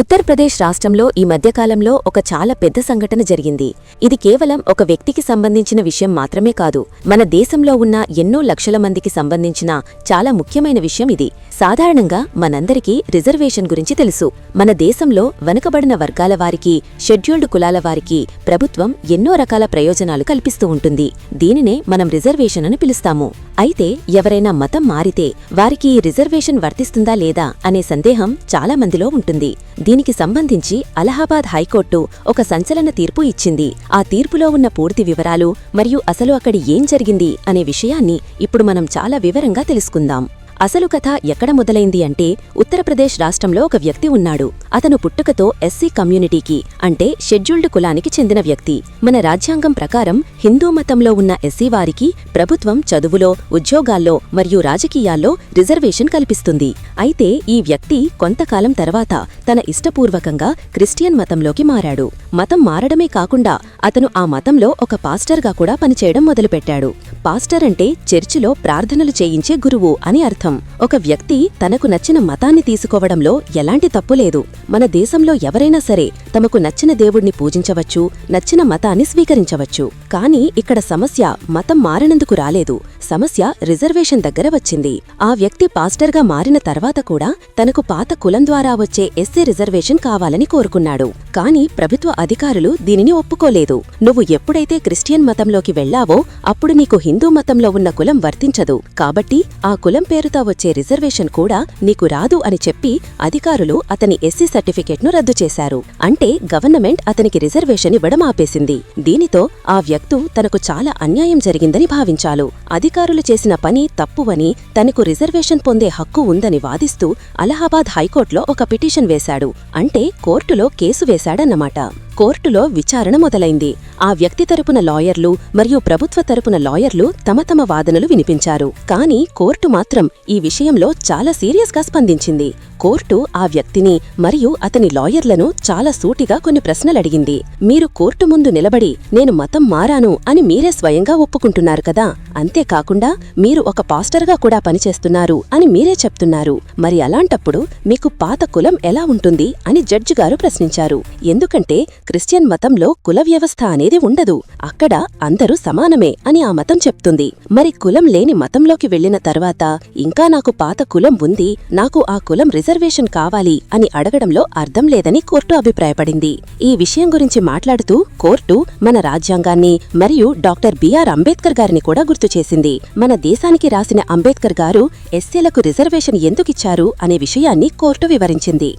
ఉత్తరప్రదేశ్ రాష్ట్రంలో ఈ మధ్యకాలంలో ఒక చాలా పెద్ద సంఘటన జరిగింది. ఇది కేవలం ఒక వ్యక్తికి సంబంధించిన విషయం మాత్రమే కాదు మన దేశంలో ఉన్న ఎన్నో లక్షల మందికి సంబంధించిన చాలా ముఖ్యమైన విషయం ఇది. సాధారణంగా మనందరికీ రిజర్వేషన్ గురించి తెలుసు. మన దేశంలో వెనుకబడిన వర్గాల వారికి షెడ్యూల్డ్ కులాల వారికి ప్రభుత్వం ఎన్నో రకాల ప్రయోజనాలు కల్పిస్తూ ఉంటుంది. దీనినే మనం రిజర్వేషన్ అని పిలుస్తాము. అయితే ఎవరైనా మతం మారితే వారికి ఈ రిజర్వేషన్ వర్తిస్తుందా లేదా అనే సందేహం చాలా మందిలో ఉంటుంది. దీనికి సంబంధించి అలహాబాద్ హైకోర్టు ఒక సంచలన తీర్పు ఇచ్చింది. ఆ తీర్పులో ఉన్న పూర్తి వివరాలు మరియు అసలు అక్కడి ఏం జరిగింది అనే విషయాన్ని ఇప్పుడు మనం చాలా వివరంగా తెలుసుకుందాం. అసలు కథ ఎక్కడ మొదలైంది అంటే ఉత్తరప్రదేశ్ రాష్ట్రంలో ఒక వ్యక్తి ఉన్నాడు. అతను పుట్టుకతో ఎస్సీ కమ్యూనిటీకి అంటే షెడ్యూల్డ్ కులానికి చెందిన వ్యక్తి. మన రాజ్యాంగం ప్రకారం హిందూ మతంలో ఉన్న ఎస్సీ వారికి ప్రభుత్వం చదువులో ఉద్యోగాల్లో మరియు రాజకీయాల్లో రిజర్వేషన్ కల్పిస్తుంది. అయితే ఈ వ్యక్తి కొంతకాలం తర్వాత తన ఇష్టపూర్వకంగా క్రిస్టియన్ మతంలోకి మారాడు. మతం మారడమే కాకుండా అతను ఆ మతంలో ఒక పాస్టర్గా కూడా పనిచేయడం మొదలుపెట్టాడు. పాస్టర్ అంటే చర్చిలో ప్రార్థనలు చేయించే గురువు అని అర్థం. ఒక వ్యక్తి తనకు నచ్చిన మతాన్ని తీసుకోవడంలో ఎలాంటి తప్పులేదు మన దేశంలో ఎవరైనా సరే తమకు నచ్చిన దేవుణ్ణి పూజించవచ్చు నచ్చిన మతాన్ని స్వీకరించవచ్చు. కానీ ఇక్కడ సమస్య మతం మారినందుకు రాలేదు. సమస్య రిజర్వేషన్ దగ్గర వచ్చింది. ఆ వ్యక్తి పాస్టర్గా మారిన తర్వాత కూడా తనకు పాత కులం ద్వారా వచ్చే ఎస్సీ రిజర్వేషన్ కావాలని కోరుకున్నాడు. కాని ప్రభుత్వ అధికారులు దీనిని ఒప్పుకోలేదు. నువ్వు ఎప్పుడైతే క్రిస్టియన్ మతంలోకి వెళ్ళావో అప్పుడు నీకు హిందూ మతంలో ఉన్న కులం వర్తించదు. కాబట్టి ఆ కులం పేరుతో వచ్చే రిజర్వేషన్ కూడా నీకు రాదు అని చెప్పి అధికారులు అతని ఎస్సీ సర్టిఫికెట్ను రద్దు చేశారు. అంటే గవర్నమెంట్ అతనికి రిజర్వేషన్ ఇవ్వడం ఆపేసింది. దీనితో ఆ వ్యక్తు తనకు చాలా అన్యాయం జరిగిందని భావించాలు. అధికారులు చేసిన పని తప్పువని తనకు రిజర్వేషన్ పొందే హక్కు ఉందని వాదిస్తూ అలహాబాద్ హైకోర్టులో ఒక పిటిషన్ వేశాడు. అంటే కోర్టులో కేసు చేశాడన్నమాట. కోర్టులో విచారణ మొదలైంది. ఆ వ్యక్తి తరపున లాయర్లు మరియు ప్రభుత్వ తరపున లాయర్లు తమ తమ వాదనలు వినిపించారు. కానీ కోర్టు మాత్రం ఈ విషయంలో చాలా సీరియస్గా స్పందించింది. కోర్టు ఆ వ్యక్తిని మరియు అతని లాయర్లను చాలా సూటిగా కొన్ని ప్రశ్నలడిగింది మీరు కోర్టు ముందు నిలబడి నేను మతం మారాను అని మీరే స్వయంగా ఒప్పుకుంటున్నారు కదా? అంతేకాకుండా మీరు ఒక పాస్టర్గా కూడా పనిచేస్తున్నారు అని మీరే చెప్తున్నారు. మరి అలాంటప్పుడు మీకు పాత కులం ఎలా ఉంటుంది అని జడ్జి గారు ప్రశ్నించారు. ఎందుకంటే క్రిస్టియన్ మతంలో కుల వ్యవస్థ అనేది ఉండదు. అక్కడ అందరూ సమానమే అని ఆ మతం చెప్తుంది. మరి కులం లేని మతంలోకి వెళ్ళిన తర్వాత ఇంకా నాకు పాత కులం ఉంది నాకు ఆ కులం రిజర్వేషన్ కావాలి అని అడగడంలో అర్థం లేదని కోర్టు అభిప్రాయపడింది. ఈ విషయం గురించి మాట్లాడుతూ కోర్టు మన రాజ్యాంగాన్ని మరియు డాక్టర్ బిఆర్ అంబేద్కర్ గారిని కూడా గుర్తు చేసింది. మన దేశానికి రాసిన అంబేద్కర్ గారు ఎస్సీలకు రిజర్వేషన్ ఎందుకిచ్చారు అనే విషయాన్ని కోర్టు వివరించింది.